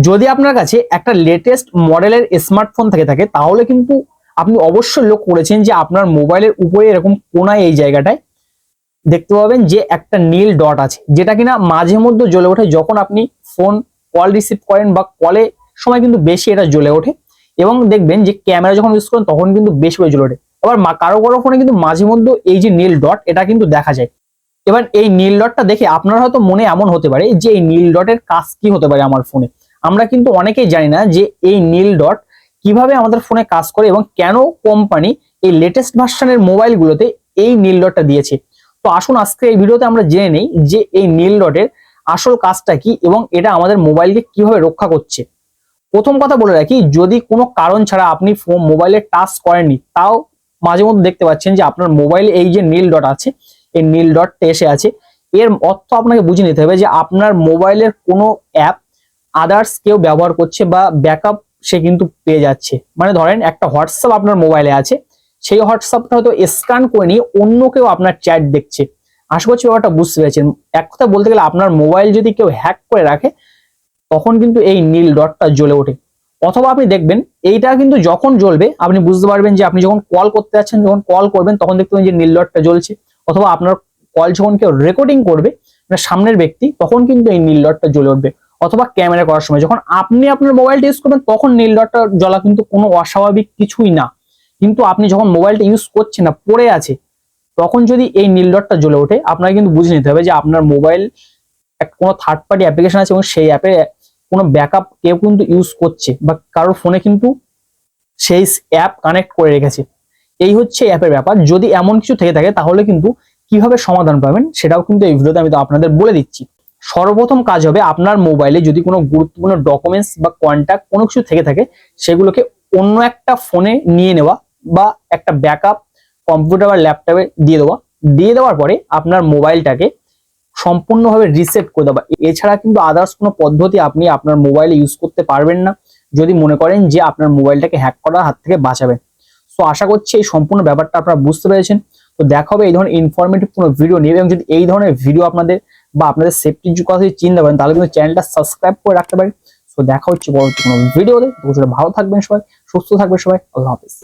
যদি আপনার কাছে একটা লেটেস্ট মডেলের স্মার্টফোন থেকে থাকে, তাহলে কিন্তু আপনি অবশ্যই লক্ষ্য করেছেন যে আপনার মোবাইলের উপরে এরকম কোনায় এই জায়গাটায় দেখতে পাবেন যে একটা নীল ডট আছে, যেটা কিনা মাঝে মধ্যে জ্বলে ওঠে যখন আপনি ফোন কল রিসিভ করেন বা কলে সময় কিন্তু বেশি এটা জ্বলে ওঠে। এবং দেখবেন যে ক্যামেরা যখন ইউজ করেন তখন কিন্তু বেশি করে জ্বলে ওঠে। আবার কারও কারও ফোনে কিন্তু মাঝে মধ্যে এই যে নীল ডট এটা কিন্তু দেখা যায়। এবার এই নীল ডটটা দেখে আপনার হয়তো মনে এমন হতে পারে যে এই নীল ডটের কাজ কি হতে পারে আমার ফোনে আমরা কিন্তু অনেকেই জানি না যে এই নীল ডট কীভাবে আমাদের ফোনে কাজ করে এবং কেন কোম্পানি এই লেটেস্ট ভার্সনের মোবাইলগুলোতে এই নীল ডটটা দিয়েছে। তো আসুন আজকে এই ভিডিওতে আমরা জেনে নেই যে এই নীল ডটের আসল কাজটা কি এবং এটা আমাদের মোবাইলকে কীভাবে রক্ষা করছে। প্রথম কথা বলে রাখি, যদি কোনো কারণ ছাড়া আপনি ফোন মোবাইলে টাচ করেননি, তাও মাঝে মধ্যে দেখতে পাচ্ছেন যে আপনার মোবাইলে এই যে নীল ডট আছে, এই নীল ডটটা এসে আছে। এর অর্থ আপনাকে বুঝে নিতে হবে যে আপনার মোবাইলের কোনো অ্যাপ আদার্স কেউ ব্যবহার করছে বা ব্যাকআপ সে কিন্তু পেয়ে যাচ্ছে। মানে ধরেন একটা হোয়াটসঅ্যাপ আপনার মোবাইলে আছে, সেই হোয়াটসঅ্যাপটা হয়তো স্ক্যান করে নিয়ে অন্য কেউ আপনার চ্যাট দেখছে। আশা করছি ব্যাপারটা বুঝতে পেরেছেন। এক কথা বলতে গেলে আপনার মোবাইল যদি কেউ হ্যাক করে রাখে, তখন কিন্তু এই নীল ডটটা জ্বলে ওঠে। অথবা আপনি দেখবেন, এইটা কিন্তু যখন জ্বলবে, আপনি বুঝতে পারবেন যে আপনি যখন কল করতে যাচ্ছেন, যখন কল করবেন, তখন দেখতে পাবেন যে নীল ডটটা জ্বলছে। অথবা আপনার কল যখন কেউ রেকর্ডিং করবে মানে সামনের ব্যক্তি, তখন কিন্তু এই নীল ডটটা জ্বলে উঠবে। অথবা ক্যামেরা করার সময়। যখন আপনি আপনার মোবাইলটা ইউজ করবেন, তখন নীল ডটটা জ্বলা কিন্তু কোনো অস্বাভাবিক কিছুই না। কিন্তু আপনি যখন মোবাইলটা ইউজ করছেন না, পড়ে আছে, তখন যদি এই নীল ডটটা জ্বলে ওঠে, আপনাকে কিন্তু বুঝে নিতে হবে যে আপনার মোবাইল কোনো থার্ড পার্টি অ্যাপ্লিকেশন আছে এবং সেই অ্যাপে কোনো ব্যাকআপ কেউ কিন্তু ইউজ করছে বা কারোর ফোনে কিন্তু সেই অ্যাপ কানেক্ট করে রেখেছে। এই হচ্ছে অ্যাপের ব্যাপার। যদি এমন কিছু থেকে থাকে, তাহলে কিন্তু কীভাবে সমাধান পাবেন, সেটাও কিন্তু এই ভিডিওতে আমি তো আপনাদের বলে দিচ্ছি। সর্বপ্রথম কাজ হবে আপনার মোবাইলে যদি কোনো গুরুত্বপূর্ণ ডকুমেন্টস বা কন্ট্যাক্ট কোনো কিছু থেকে থাকে, সেগুলোকে অন্য একটা ফোনে নিয়ে নেওয়া বা একটা ব্যাকআপ কম্পিউটার বা ল্যাপটপে দিয়ে দেওয়া। দিয়ে দেওয়ার পরে আপনার মোবাইলটাকে সম্পূর্ণভাবে রিসেট করে দেওয়া। এছাড়া কিন্তু আদার্স কোনো পদ্ধতি আপনি আপনার মোবাইলে ইউজ করতে পারবেন না, যদি মনে করেন যে আপনার মোবাইলটাকে হ্যাক করার হাত থেকে বাঁচাবেন। সো আশা করছি এই সম্পূর্ণ ব্যাপারটা আপনারা বুঝতে পেরেছেন। তো দেখা হবে এই ধরনের ইনফরমেটিভ কোনো ভিডিও নিয়ে। এবং যদি এই ধরনের ভিডিও আপনাদের বা আপনাদের সেফটির কথা যদি চিন্তা করেন, তাহলে কিন্তু চ্যানেলটা সাবস্ক্রাইব করে রাখতে পারেন। সো দেখা হচ্ছে পরবর্তী কোনো ভিডিওতে ভালো থাকবেন সবাই, সুস্থ থাকবেন সবাই। আল্লাহ হাফিজ।